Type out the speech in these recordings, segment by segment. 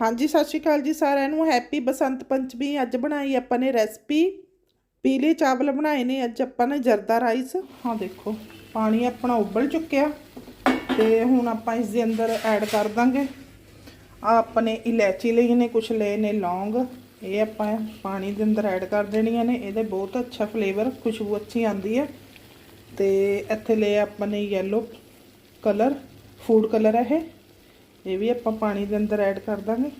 ਹਾਂਜੀ, ਸਤਿ ਸ਼੍ਰੀ ਅਕਾਲ ਜੀ ਸਾਰਿਆਂ ਨੂੰ। ਹੈਪੀ ਬਸੰਤ ਪੰਚਮੀ। ਅੱਜ ਬਣਾਈ ਆਪਾਂ ਨੇ ਰੈਸਪੀ ਪੀਲੇ ਚਾਵਲ ਬਣਾਏ ਨੇ। ਅੱਜ ਆਪਾਂ ਨੇ ਜਰਦਾ ਰਾਈਸ ਹਾਂ, ਦੇਖੋ, ਪਾਣੀ ਆਪਣਾ ਉਬਲ ਚੁੱਕਿਆ। ਤੇ ਹੁਣ ਆਪਾਂ ਇਸ ਦੇ ਅੰਦਰ ਐਡ ਕਰ ਦਾਂਗੇ। ਆ ਨੇ ਇਲਾਇਚੀ ਲਈ ਨੇ ਕੁਝ ਲਏ ਨੇ ਲੌਂਗ। ਇਹ ਆਪਾਂ ਪਾਣੀ ਦੇ ਅੰਦਰ ਐਡ ਕਰ ਦੇਣੀਆਂ ਨੇ। ਇਹਦੇ ਬਹੁਤ ਅੱਛਾ ਫਲੇਵਰ ਖੁਸ਼ਬੂ ਅੱਛੀ ਆਉਂਦੀ ਹੈ। ਤੇ ਇੱਥੇ ਲਏ ਆਪਾਂ ਨੇ ਯੈਲੋ ਕਲਰ ਫੂਡ ਕਲਰ ਹੈ ਇਹ। ਇਹ ਵੀ ਆਪਾਂ ਪਾਣੀ ਦੇ ਅੰਦਰ ਐਡ ਕਰ ਦਾਂਗੇ।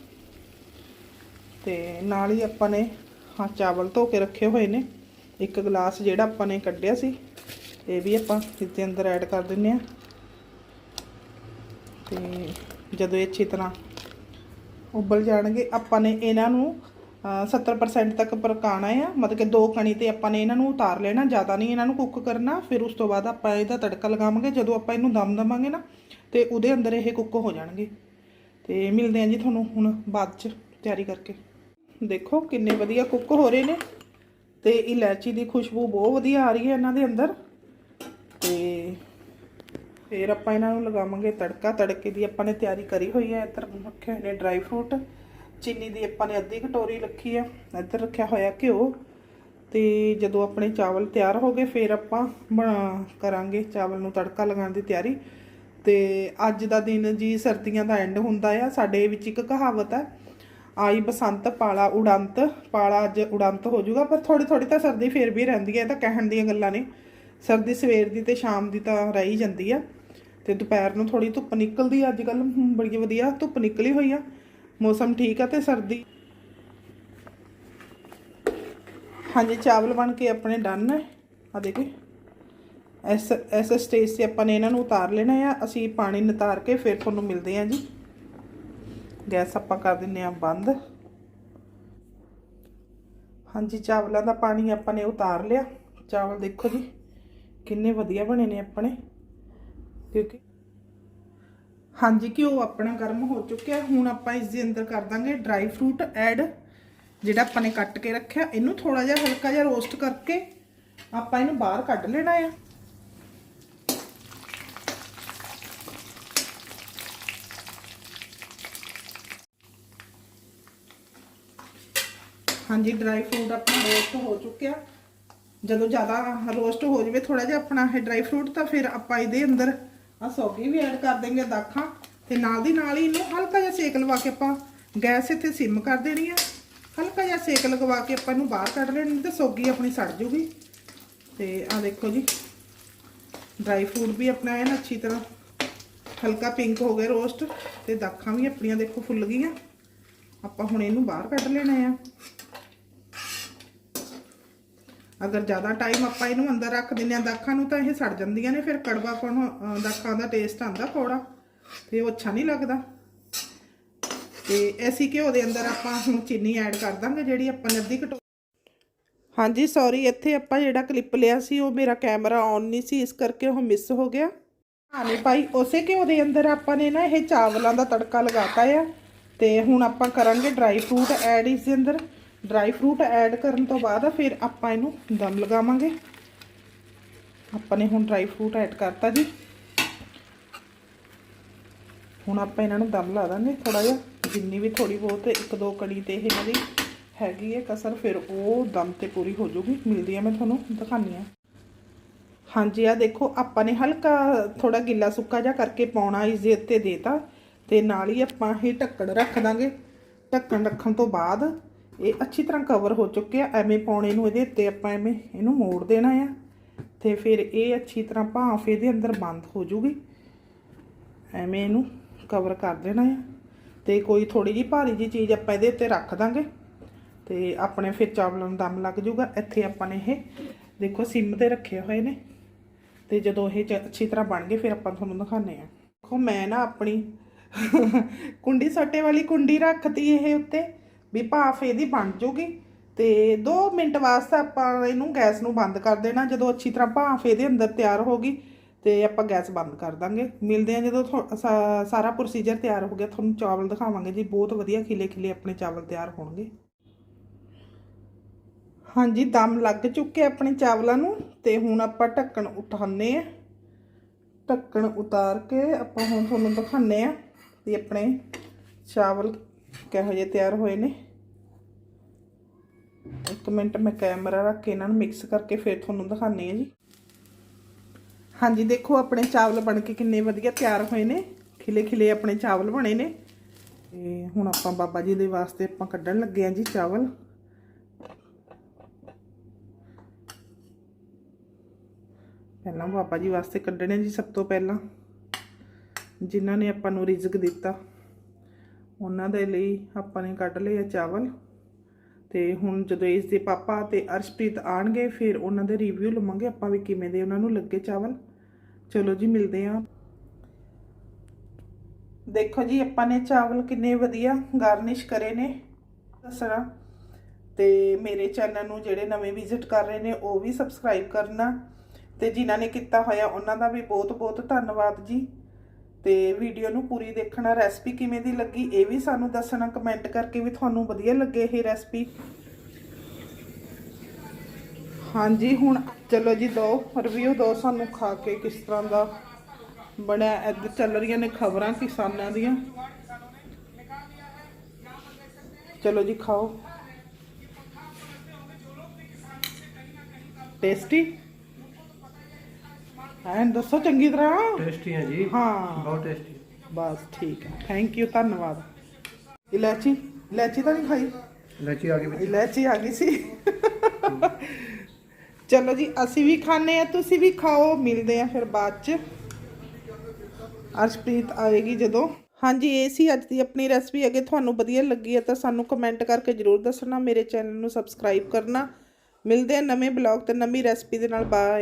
ਤੇ ਨਾਲ ਹੀ ਆਪਾਂ ਨੇ ਹਾਂ ਚਾਵਲ ਧੋ ਕੇ ਰੱਖੇ ਹੋਏ ਨੇ। ਇੱਕ ਗਲਾਸ ਜਿਹੜਾ ਆਪਾਂ ਨੇ ਕੱਢਿਆ ਸੀ ਇਹ ਵੀ ਆਪਾਂ ਇਸ ਦੇ ਅੰਦਰ ਐਡ ਕਰ ਦਿੰਨੇ ਆ। ਤੇ ਜਦੋਂ ਇਹ ਅੱਛੀ ਤਰ੍ਹਾਂ ਉਬਲ ਜਾਣਗੇ ਆਪਾਂ ਨੇ ਇਹਨਾਂ ਨੂੰ ਅ, 70% ਤੱਕ ਪਕਾਉਣਾ ਆ। ਮਤਲਬ ਕਿ ਦੋ ਕਣੀ ਤੇ ਆਪਾਂ ਨੇ ਇਹਨਾਂ ਨੂੰ ਉਤਾਰ ਲੈਣਾ ਜ਼ਿਆਦਾ ਨਹੀਂ ਇਹਨਾਂ ਨੂੰ ਕੁੱਕ ਕਰਨਾ। ਫਿਰ ਉਸ ਤੋਂ ਬਾਅਦ ਆਪਾਂ ਇਹਦਾ ਤੜਕਾ ਲਗਾਵਾਂਗੇ। ਜਦੋਂ ਆਪਾਂ ਇਹਨੂੰ ਦਮ ਦਵਾਂਗੇ ਨਾ ਤੇ ਉਹਦੇ ਅੰਦਰ ਇਹ ਕੁੱਕ ਹੋ ਜਾਣਗੇ। ਤੇ ਮਿਲਦੇ ਆਂ ਜੀ ਤੁਹਾਨੂੰ ਹੁਣ ਬਾਅਦ ਚ ਤਿਆਰੀ ਕਰਕੇ। ਦੇਖੋ ਕਿੰਨੇ ਵਧੀਆ ਕੁੱਕ ਹੋ ਰਹੇ ਨੇ। ਤੇ ਇਲਾਇਚੀ ਦੀ ਖੁਸ਼ਬੂ ਬਹੁਤ ਵਧੀਆ ਆ ਰਹੀ ਹੈ ਇਹਨਾਂ ਦੇ ਅੰਦਰ। ਤੇ ਫਿਰ ਆਪਾਂ ਇਹਨਾਂ ਨੂੰ ਲਗਾਵਾਂਗੇ ਤੜਕਾ। ਤੜਕੇ ਦੀ ਆਪਾਂ ਨੇ ਤਿਆਰੀ ਕਰੀ ਹੋਈ ਹੈ। ਇੱਧਰ ਰੱਖੇ ਹੋਏ ਨੇ ਡਰਾਈ ਫਰੂਟ ਚੀਨੀ ਦੀ ਆਪਾਂ ਨੇ ਅੱਧੀ ਕਟੋਰੀ ਰੱਖੀ ਆ ਇੱਧਰ ਰੱਖਿਆ ਹੋਇਆ ਘਿਓ। ਤੇ ਜਦੋਂ ਆਪਣੇ ਚਾਵਲ ਤਿਆਰ ਹੋ ਗਏ, ਫਿਰ ਆਪਾਂ ਬਣਾ ਕਰਾਂਗੇ ਚਾਵਲ ਨੂੰ ਤੜਕਾ ਲਗਾਉਣ ਦੀ ਤਿਆਰੀ। ਤੇ ਅੱਜ ਦਾ ਦਿਨ ਜੀ ਸਰਦੀਆਂ ਦਾ ਐਂਡ ਹੁੰਦਾ ਆ। ਸਾਡੇ ਵਿੱਚ ਇੱਕ ਕਹਾਵਤ ਹੈ ਆਈ ਬਸੰਤ, ਪਾਲਾ ਉਡੰਤ ਪਾਲਾ ਅੱਜ ਉਡੰਤ ਹੋ ਜਾਊਗਾ, ਪਰ ਥੋੜੀ ਥੋੜੀ ਤਾਂ ਸਰਦੀ ਫੇਰ ਵੀ ਰਹਿੰਦੀ ਹੈ ਇਹ ਤਾਂ ਕਹਿਣ ਦੀਆਂ ਗੱਲਾਂ ਨੇ। ਸਰਦੀ ਸਵੇਰ ਦੀ ਤੇ ਸ਼ਾਮ ਦੀ ਤਾਂ ਰਹੀ ਜਾਂਦੀ ਆ। ਤੇ ਦੁਪਹਿਰ ਨੂੰ ਥੋੜੀ ਧੁੱਪ ਨਿਕਲਦੀ ਅੱਜ ਕੱਲ ਬੜੀ ਵਧੀਆ ਧੁੱਪ ਨਿਕਲੀ ਹੋਈ ਆ। ਮੌਸਮ ਠੀਕ ਆ ਤੇ ਸਰਦੀ। ਹਾਂਜੀ, ਚਾਵਲ ਬਣ ਕੇ ਆਪਣੇ ਡਨ ਹੈ ਆ ਦੇਖੋ। ਇਸ ਇਸ ਸਟੇਜ ਤੇ ਆਪਾਂ ਨੇ ਇਹਨਾਂ ਨੂੰ ਉਤਾਰ ਲੈਣਾ ਆ। ਅਸੀਂ ਪਾਣੀ ਨਿਤਾਰ ਕੇ ਫਿਰ ਤੁਹਾਨੂੰ ਮਿਲਦੇ ਆ ਜੀ। ਗੈਸ ਆਪਾਂ ਕਰ ਦਿੰਨੇ ਆ ਬੰਦ। ਹਾਂਜੀ, ਚਾਵਲਾਂ ਦਾ ਪਾਣੀ ਆਪਾਂ ਨੇ ਉਤਾਰ ਲਿਆ। ਚਾਵਲ ਦੇਖੋ ਜੀ, ਕਿੰਨੇ ਵਧੀਆ ਬਣੇ ਨੇ ਆਪਣੇ। ਕਿਉਂਕਿ ਹਾਂਜੀ, ਘਿਓ ਆਪਣਾ ਗਰਮ ਹੋ ਚੁੱਕਿਆ। ਹੁਣ ਆਪਾਂ ਇਸ ਦੇ ਅੰਦਰ ਕਰ ਦਾਂਗੇ ਡਰਾਈ ਫਰੂਟ ਐਡ ਜਿਹੜਾ ਆਪਾਂ ਨੇ ਕੱਟ ਕੇ ਰੱਖਿਆ। ਇਹਨੂੰ ਥੋੜਾ ਜਿਹਾ ਹਲਕਾ ਜਿਹਾ ਰੋਸਟ ਕਰਕੇ ਆਪਾਂ ਇਹਨੂੰ ਬਾਹਰ ਕੱਢ ਲੈਣਾ ਆ। ਹਾਂਜੀ ਡਰਾਈ ਫਰੂਟ ਆਪਣਾ ਰੋਸਟ ਹੋ ਚੁੱਕਿਆ। ਜਦੋਂ ਜ਼ਿਆਦਾ ਰੋਸਟ ਹੋ ਜਾਵੇ ਥੋੜਾ ਜਿਹਾ ਆਪਣਾ ਇਹ ਡਰਾਈ ਫਰੂਟ ਤਾਂ ਫਿਰ ਆਪਾਂ ਇਹਦੇ ਅੰਦਰ ਆ ਸੌਗੀ ਵੀ ਐਡ ਕਰ ਦੇਂਗੇ ਦਾਖਾਂ। ਤੇ ਨਾਲ ਦੀ ਨਾਲ ਹੀ ਇਹਨੂੰ ਹਲਕਾ ਜਿਹਾ ਸੇਕ ਲਵਾ ਕੇ ਆਪਾਂ ਗੈਸ ਇੱਥੇ ਸਿਮ ਕਰ ਦੇਣੀ ਆ। ਹਲਕਾ ਜਿਹਾ ਸੇਕ ਲਗਵਾ ਕੇ ਆਪਾਂ ਇਹਨੂੰ ਬਾਹਰ ਕੱਢ ਲੈਣੀ ਤੇ ਸੌਗੀ ਆਪਣੀ ਸੜ ਜੂਗੀ। ਤੇ ਆ ਦੇਖੋ ਜੀ ਡਰਾਈ ਫਰੂਟ ਵੀ ਆਪਣਾ ਐਨ ਅੱਛੀ ਤਰ੍ਹਾਂ ਹਲਕਾ ਪਿੰਕ ਹੋ ਗਿਆ ਰੋਸਟ ਤੇ ਦਾਖਾਂ ਵੀ ਆਪਣੀਆਂ ਦੇਖੋ ਫੁੱਲ ਗਈਆਂ। ਆਪਾਂ ਹੁਣ ਇਹਨੂੰ ਬਾਹਰ ਕੱਢ ਲੈਣਾ ਆ। ਅਗਰ ਜ਼ਿਆਦਾ ਟਾਈਮ ਆਪਾਂ ਇਹਨੂੰ ਅੰਦਰ ਰੱਖ ਦਿੰਨੇ ਆ ਦਾਖਾਂ ਨੂੰ ਤਾਂ ਇਹ ਸੜ ਜਾਂਦੀਆਂ ਨੇ ਫਿਰ ਕੜਵਾਪਣ ਅ, ਦਾਖਾਂ ਦਾ ਟੇਸਟ ਆਂਦਾ ਕੌੜਾ ਤੇ ਉਹ ਅੱਛਾ ਨਹੀਂ ਲੱਗਦਾ। ਤੇ ਐਸੀ ਘਿਓ ਦੇ ਅੰਦਰ ਆਪਾਂ ਹੁਣ ਚੀਨੀ ਐਡ ਕਰ ਦਾਂਗੇ ਜਿਹੜੀ ਆਪਾਂ ਨੇ ਅੱਧੀ ਕਟੋ ਹਾਂਜੀ ਸੌਰੀ ਇੱਥੇ ਆਪਾਂ ਜਿਹੜਾ ਕਲਿੱਪ ਲਿਆ ਸੀ ਉਹ ਮੇਰਾ ਕੈਮਰਾ ਔਨ ਨਹੀਂ ਸੀ ਇਸ ਕਰਕੇ ਉਹ ਮਿਸ ਹੋ ਗਿਆ। ਹਾਂ ਭਾਈ ਉਸੇ ਘਿਓ ਦੇ ਅੰਦਰ ਆਪਾਂ ਨੇ ਨਾ ਇਹ ਚਾਵਲਾਂ ਦਾ ਤੜਕਾ ਲਗਾਤਾ ਆ ਤੇ ਹੁਣ ਆਪਾਂ ਕਰਾਂਗੇ ਡਰਾਈ ਫਰੂਟ ਐਡ ਇਸ ਦੇ ਅੰਦਰ। ਡਰਾਈ ਫਰੂਟ ਐਡ ਕਰਨ ਤੋਂ ਬਾਅਦ ਫਿਰ ਆਪਾਂ ਇਹਨੂੰ ਦਮ ਲਗਾਵਾਂਗੇ। ਆਪਾਂ ਨੇ ਹੁਣ ਡਰਾਈ ਫਰੂਟ ਐਡ ਕਰਤਾ ਜੀ। ਹੁਣ ਆਪਾਂ ਇਹਨਾਂ ਨੂੰ ਦਮ ਲਾ ਦਾਂਗੇ ਥੋੜਾ ਜਿਹਾ। ਜਿੰਨੀ ਵੀ ਥੋੜੀ ਬਹੁਤ ਇੱਕ ਦੋ ਕੜੀ ਤੇ ਇਹਨਾਂ ਦੀ ਹੈਗੀ ਹੈ ਕਸਰ, ਫਿਰ ਉਹ ਦਮ ਤੇ ਪੂਰੀ ਹੋ ਜੂਗੀ ਮਿਲਦੀ ਹੈ ਮੈਂ ਤੁਹਾਨੂੰ ਦਿਖਾਨੀ ਆ ਹਾਂਜੀ ਆ ਦੇਖੋ, ਆਪਾਂ ਨੇ ਹਲਕਾ ਥੋੜਾ ਗਿੱਲਾ ਸੁੱਕਾ ਜਿਹਾ ਕਰਕੇ ਪਾਉਣਾ ਇਸ ਦੇ ਉੱਤੇ ਦੇਤਾ ਤੇ ਨਾਲ ਹੀ ਆਪਾਂ ਇਹ ਢੱਕਣ ਰੱਖ ਦਾਂਗੇ। ਢੱਕਣ ਰੱਖਣ ਤੋਂ ਬਾਅਦ ਇਹ ਅੱਛੀ ਤਰ੍ਹਾਂ ਕਵਰ ਹੋ ਚੁੱਕਿਆ ਐਵੇਂ ਪਾਉਣੇ ਨੂੰ ਇਹਦੇ ਉੱਤੇ ਆਪਾਂ ਐਵੇਂ ਇਹਨੂੰ ਮੋੜ ਦੇਣਾ ਆ ਤੇ ਫਿਰ ਇਹ ਅੱਛੀ ਤਰ੍ਹਾਂ ਭਾਫ ਇਹਦੇ ਅੰਦਰ ਬੰਦ ਹੋ ਜੂਗੀ। ਐਵੇਂ ਇਹਨੂੰ ਕਵਰ ਕਰ ਦੇਣਾ ਆ ਤੇ ਕੋਈ ਥੋੜੀ ਜਿਹੀ ਭਾਰੀ ਜੀ ਚੀਜ਼ ਆਪਾਂ ਇਹਦੇ ਉੱਤੇ ਰੱਖ ਦਾਂਗੇ ਤੇ ਆਪਣੇ ਫਿਰ ਚਾਵਲਾਂ ਨੂੰ ਦਮ ਲੱਗ ਜੂਗਾ। ਇੱਥੇ ਆਪਾਂ ਨੇ ਇਹ ਦੇਖੋ ਸਿਮ ਤੇ ਰੱਖੇ ਹੋਏ ਨੇ ਤੇ ਜਦੋਂ ਇਹ ਅੱਛੀ ਤਰ੍ਹਾਂ ਬਣ ਗਏ ਫਿਰ ਆਪਾਂ ਤੁਹਾਨੂੰ ਦਿਖਾਣੇ ਆ ਦੇਖੋ ਮੈਂ ਨਾ ਆਪਣੀ ਕੁੰਡੀ ਸੱਟੇ ਵਾਲੀ ਕੁੰਡੀ ਰੱਖਤੀ ਇਹ ਉੱਤੇ ਵੀ ਭਾਫ ਇਹਦੀ ਬਣ ਜੂਗੀ ਤੇ 2 ਮਿੰਟ ਵਾਸਤੇ ਆਪਾਂ ਇਹਨੂੰ ਗੈਸ ਨੂੰ ਬੰਦ ਕਰ ਦੇਣਾ। ਜਦੋਂ ਅੱਛੀ ਤਰ੍ਹਾਂ ਭਾਫ ਇਹਦੇ ਅੰਦਰ ਤਿਆਰ ਹੋ ਗਈ ਤੇ ਆਪਾਂ ਗੈਸ ਬੰਦ ਕਰ ਦਾਂਗੇ। ਮਿਲਦੇ ਆ ਜਦੋਂ ਥੋ- ਸਾਰਾ ਪ੍ਰੋਸੀਜਰ ਤਿਆਰ ਹੋ ਗਿਆ। ਤੁਹਾਨੂੰ ਚਾਵਲ ਦਿਖਾਵਾਂਗੇ ਜੀ। ਬਹੁਤ ਵਧੀਆ ਖਿਲੇ ਖਿਲੇ ਆਪਣੇ ਚਾਵਲ ਤਿਆਰ ਹੋਣਗੇ। ਹਾਂਜੀ, ਦਮ ਲੱਗ ਚੁੱਕੇ ਆਪਣੇ ਚਾਵਲਾਂ ਨੂੰ ਤੇ ਹੁਣ ਆਪਾਂ ਢੱਕਣ ਉਠਾਉਂਦੇ ਆ ਢੱਕਣ ਉਤਾਰ ਕੇ ਆਪਾਂ ਹੁਣ ਤੁਹਾਨੂੰ ਦਿਖਾਉਂਦੇ ਆ ਵੀ ਆਪਣੇ ਚਾਵਲ ਕਿਹੋ ਜਿਹੇ ਤਿਆਰ ਹੋਏ ਨੇ। ਇੱਕ ਮਿੰਟ ਮੈਂ ਕੈਮਰਾ ਰੱਖ ਕੇ ਇਹਨਾਂ ਨੂੰ ਮਿਕਸ ਕਰਕੇ ਫਿਰ ਤੁਹਾਨੂੰ ਦਿਖਾਉਂਦੀ ਹਾਂ ਜੀ। ਹਾਂਜੀ, ਦੇਖੋ ਆਪਣੇ ਚਾਵਲ ਬਣ ਕੇ ਕਿੰਨੇ ਵਧੀਆ ਤਿਆਰ ਹੋਏ ਨੇ। ਖਿਲੇ ਖਿਲੇ ਆਪਣੇ ਚਾਵਲ ਬਣੇ ਨੇ। ਤੇ ਹੁਣ ਆਪਾਂ ਬਾਬਾ ਜੀ ਦੇ ਵਾਸਤੇ ਆਪਾਂ ਕੱਢਣ ਲੱਗੇ ਆ ਜੀ ਚਾਵਲ। ਪਹਿਲਾਂ ਬਾਬਾ ਜੀ ਵਾਸਤੇ ਕੱਢਣੇ ਜੀ ਸਭ ਤੋਂ ਪਹਿਲਾਂ। ਜਿਨ੍ਹਾਂ ਨੇ ਆਪਾਂ ਨੂੰ ਰਿਜ਼ਕ ਦਿੱਤਾ। ਉਹਨਾਂ ਦੇ ਲਈ ਆਪਾਂ ਨੇ ਕੱਢ ਲਏ ਆ ਚਾਵਲ। ਤੇ ਹੁਣ ਜਦੋਂ ਇਸ ਦੇ ਪਾਪਾ ਤੇ ਅਰਸ਼ਪ੍ਰੀਤ ਆਣਗੇ ਫਿਰ ਉਹਨਾਂ ਦੇ ਰਿਵਿਊ ਲਵਾਂਗੇ ਆਪਾਂ ਵੀ ਕਿਵੇਂ ਦੇ ਉਹਨਾਂ ਨੂੰ ਲੱਗੇ ਚਾਵਲ। ਚਲੋ ਜੀ, ਮਿਲਦੇ ਆਂ ਦੇਖੋ ਜੀ, ਆਪਾਂ ਨੇ ਚਾਵਲ ਕਿੰਨੇ ਵਧੀਆ ਗਾਰਨਿਸ਼ ਕਰੇ ਨੇ। ਦੱਸਣਾ। ਤੇ ਮੇਰੇ ਚੈਨਲ ਨੂੰ ਜਿਹੜੇ ਨਵੇਂ ਵਿਜ਼ਿਟ ਕਰ ਰਹੇ ਨੇ, ਉਹ ਵੀ ਸਬਸਕ੍ਰਾਈਬ ਕਰਨਾ। ਤੇ ਜਿਨ੍ਹਾਂ ਨੇ ਕੀਤਾ ਹੋਇਆ, ਉਹਨਾਂ ਦਾ ਵੀ ਬਹੁਤ ਬਹੁਤ ਧੰਨਵਾਦ ਜੀ। ਤੇ ਵੀਡੀਓ ਨੂੰ ਪੂਰੀ ਦੇਖਣਾ ਰੈਸਪੀ ਕਿਵੇਂ ਦੀ ਲੱਗੀ, ਇਹ ਵੀ ਸਾਨੂੰ ਦੱਸਣਾ ਕਮੈਂਟ ਕਰਕੇ ਵੀ ਤੁਹਾਨੂੰ ਵਧੀਆ ਲੱਗੇ ਇਹ ਰੈਸਪੀ ਹਾਂਜੀ, ਹੁਣ ਚਲੋ ਜੀ ਦੋ ਰਿਵਿਊ ਦੋ ਸਾਨੂੰ ਖਾ ਕੇ ਕਿਸ ਤਰ੍ਹਾਂ ਦਾ ਬਣਿਆ, ਇੱਧਰ ਚੱਲ ਰਹੀਆਂ ਨੇ ਖਬਰਾਂ ਕਿਸਾਨਾਂ ਦੀਆਂ। ਚਲੋ ਜੀ ਖਾਓ। ਟੇਸਟੀ ਐਂ ਦੱਸੋ ਚੰਗੀ ਤਰ੍ਹਾਂ। ਟੇਸਟੀ ਹੈ ਜੀ। ਹਾਂ। ਬਹੁਤ ਟੇਸਟੀ ਬਸ ਠੀਕ ਹੈ। ਥੈਂਕ ਯੂ ਧੰਨਵਾਦ। ਇਲਾਚੀ ਇਲਾਚੀ ਤਾਂ ਨਹੀਂ ਖਾਈ? ਲੱਚੀ ਆ ਗਈ ਵਿੱਚ। ਇਲਾਚੀ ਆ ਗਈ ਸੀ। ਚਲੋ ਜੀ ਅਸੀਂ ਵੀ ਖਾਣੇ ਆ ਤੁਸੀਂ ਵੀ ਖਾਓ ਮਿਲਦੇ ਆ ਫਿਰ ਬਾਅਦ ਚ। ਅਰਸ਼ਪ੍ਰੀਤ ਆਏਗੀ ਜਦੋਂ। ਹਾਂਜੀ ਇਹ ਸੀ ਅੱਜ ਦੀ ਆਪਣੀ ਰੈਸਪੀ ਅਗੇ ਤੁਹਾਨੂੰ ਵਧੀਆ ਲੱਗੀ ਹੈ ਤਾਂ ਸਾਨੂੰ ਕਮੈਂਟ ਕਰਕੇ ਜਰੂਰ ਦੱਸਣਾ ਮੇਰੇ ਚੈਨਲ ਨੂੰ ਸਬਸਕ੍ਰਾਈਬ ਕਰਨਾ। ਮਿਲਦੇ ਆ ਨਵੇਂ ਬਲੌਗ ਤੇ ਨਵੀਂ ਰੈਸਪੀ ਦੇ ਨਾਲ। ਬਾਏ